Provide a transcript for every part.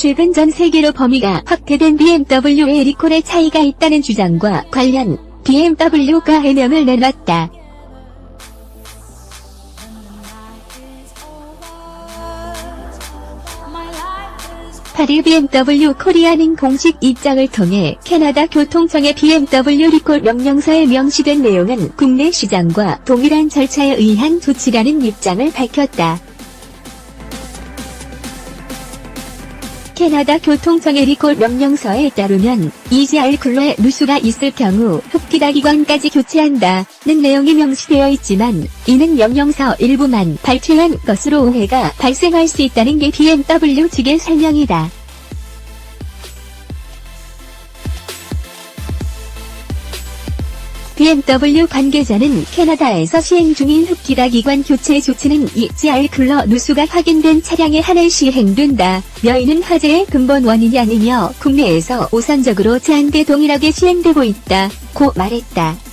최근 전 세계로 범위가 확대된 BMW의 리콜의 차이가 있다는 주장과 관련 BMW가 해명을 내놨다. 파리 BMW 코리아는 공식 입장을 통해 캐나다 교통청의 BMW 리콜 명령서에 명시된 내용은 국내 시장과 동일한 절차에 의한 조치라는 입장을 밝혔다. 캐나다 교통청의 리콜 명령서에 따르면 EGR 쿨러에 누수가 있을 경우 흡기다 기관까지 교체한다는 내용이 명시되어 있지만 이는 명령서 일부만 발췌한 것으로 오해가 발생할 수 있다는 게 BMW 측의 설명이다. BMW 관계자는 캐나다에서 시행 중인 흡기다 기관 교체 조치는 EGR 쿨러 누수가 확인된 차량에 한해 시행된다. 여인은 화재의 근본 원인이 아니며 국내에서 우선적으로 제한돼 동일하게 시행되고 있다. 고 말했다.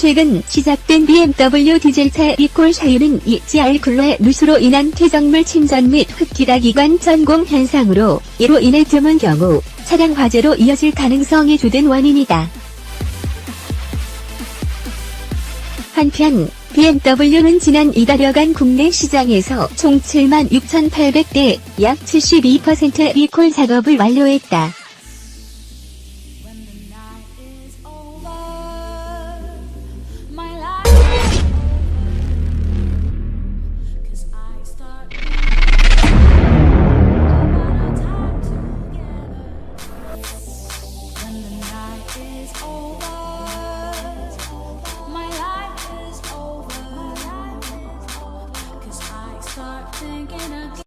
최근 시작된 BMW 디젤차 리콜 사유는 EGR 쿨러의 누수로 인한 퇴적물 침전 및 흡기다 기관 전공 현상으로 이로 인해 드문 경우 차량 화재로 이어질 가능성이 주된 원인이다. 한편 BMW는 지난 이달여간 국내 시장에서 총 7만 6,800대 약 72% 리콜 작업을 완료했다. Thinking